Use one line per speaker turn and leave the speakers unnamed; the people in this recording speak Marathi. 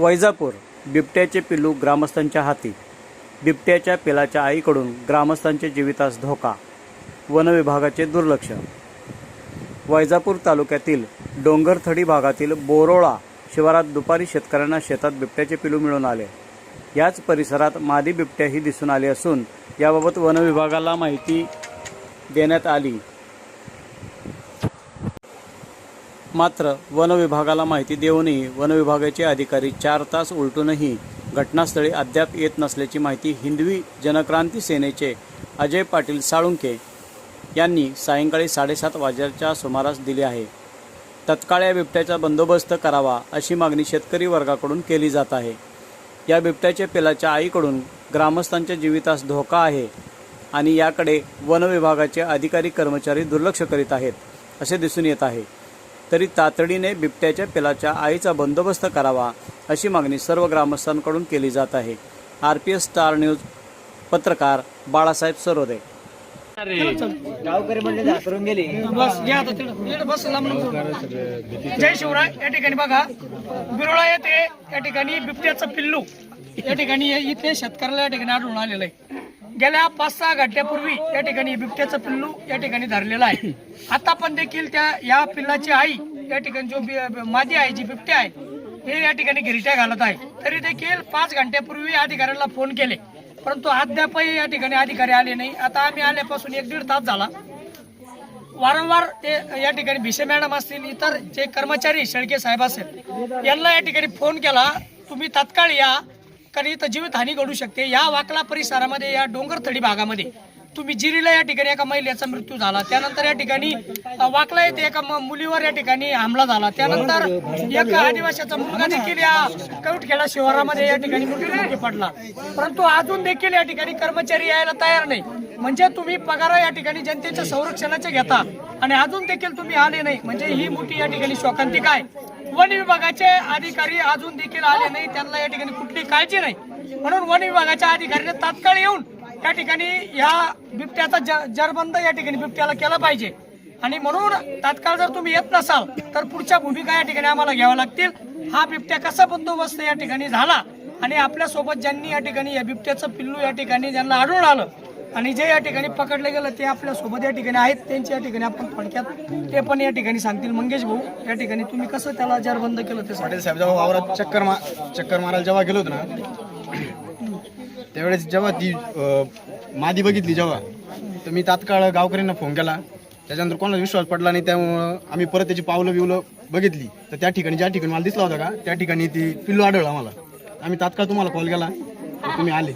वैजापूर बिबट्याचे पिल्लू ग्रामस्थांच्या हाती. बिबट्याच्या पिलाच्या आईकडून ग्रामस्थांच्या जीवितास धोका वनविभागाचे दुर्लक्ष. वैजापूर तालुक्यातील डोंगरथडी भागातील बोरोळा शिवारात दुपारी शेतकऱ्यांना शेतात बिबट्याचे पिलू मिळून आले. याच परिसरात मादी बिबट्याही दिसून आली असून याबाबत वनविभागाला माहिती देण्यात आली. मात्र वनविभागाला माहिती देऊनही वनविभागाचे अधिकारी चार तास उलटूनही घटनास्थळी अद्याप येत नसल्याची माहिती हिंदवी जनक्रांती सेनेचे अजय पाटील साळुंके यांनी सायंकाळी साडेसात वाजेच्या सुमारास दिली आहे. तत्काळ या बिबट्याचा बंदोबस्त करावा अशी मागणी शेतकरी वर्गाकडून केली जात आहे. या बिबट्याच्या पिलाच्या आईकडून ग्रामस्थांच्या जीवितास धोका आहे आणि याकडे वनविभागाचे अधिकारी कर्मचारी दुर्लक्ष करीत आहेत असे दिसून येत आहे. तरी तातडीने बिबट्याच्या पिलाच्या आईचा बंदोबस्त करावा अशी मागणी सर्व ग्रामस्थांकडून केली जात आहे. R P S star news पत्रकार बाळासाहेब सरोदे.
गावकरी म्हणले घाबरून गेले.
बस आता तिकडं. बस. जय शिवराय या ठिकाणी बघा. बिरोळा येथे या ठिकाणी बिबट्याचं पिल्लू. या ठिकाणी इथे शेतकऱ्याला या ठिकाणी आढळून आलेलं आहे. गेल्या पाच सहा घंट्यापूर्वी या ठिकाणी बिबट्याचं पिल्लू या ठिकाणी धरलेलं आहे. आता पण देखील त्या या पिल्लाची आई या ठिकाणी जो बि- मादी आहे जी बिबट्या आहे हे या ठिकाणी गिरिट्या घालत आहे. तरी देखील पाच घंट्यापूर्वी अधिकाऱ्याला फोन केले. परंतु अद्यापही या ठिकाणी अधिकारी आले नाही. आता आम्ही आल्यापासून एक दीड तास झाला. वारंवार ते या ठिकाणी भिसे मॅडम असतील इतर जे कर्मचारी शेळके साहेब असेल यांना या ठिकाणी फोन केला तुम्ही तात्काळ या. कारण इथं जीवितहानी घडू शकते. या वाकला परिसरामध्ये या डोंगरथडी भागामध्ये तुम्ही जिरीला या ठिकाणी एका महिलेचा मृत्यू झाला. त्यानंतर या ठिकाणी वाकला येथे एका मुलीवर या ठिकाणी हमला झाला. त्यानंतर एक आदिवासीचा मुलगा देखील या कवठखेडा शिवारामध्ये या ठिकाणी मृत्यूमुखी पडला. परंतु अजून देखील या ठिकाणी कर्मचारी यायला तयार नाही. म्हणजे तुम्ही पगार या ठिकाणी जनतेच्या संरक्षणाचे घेता आणि अजून देखील तुम्ही आले नाही. म्हणजे ही मोठी या ठिकाणी शोकांतिका आहे. वन विभागाचे अधिकारी अजून देखील आले नाही. त्यांना या ठिकाणी कुठली काळजी नाही. म्हणून वन विभागाच्या अधिकाऱ्याने तात्काळ येऊन या ठिकाणी या बिबट्याचा ज- जरबंद या ठिकाणी बिबट्याला केला पाहिजे. आणि म्हणून तात्काळ जर तुम्ही येत नसाल तर पुढच्या भूमिका या ठिकाणी आम्हाला घ्याव्या लागतील. हा बिबट्या कसा बंदोबस्त या ठिकाणी झाला? आणि आपल्यासोबत ज्यांनी या ठिकाणी या बिबट्याचं पिल्लू या ठिकाणी ज्यांना आढळून आलं आणि जे या ठिकाणी पकडले गेलं ते आपल्यासोबत या ठिकाणी आहेत त्यांच्या या ठिकाणी आपण थोडक्यात ते पण या ठिकाणी सांगतील. मंगेश भाऊ या ठिकाणी तुम्ही कसं त्याला जरबंद केलं ते सांगा.
पाटील साहेब जेव्हा वावरात चक्कर मा चक्कर मारायला जेव्हा गेलो होतो ना त्यावेळेस जेव्हा ती मादी बघितली जेव्हा तर मी तात्काळ गावकऱ्यांना फोन केला. त्याच्यानंतर कोणाला विश्वास पडला नाही त्यामुळं आम्ही परत त्याची पावलं बिवलं बघितली. तर त्या ठिकाणी ज्या ठिकाणी मला दिसला होता का त्या ठिकाणी ती पिल्लू आढळला मला आम्ही तात्काळ तुम्हाला कॉल केला तर तुम्ही आले.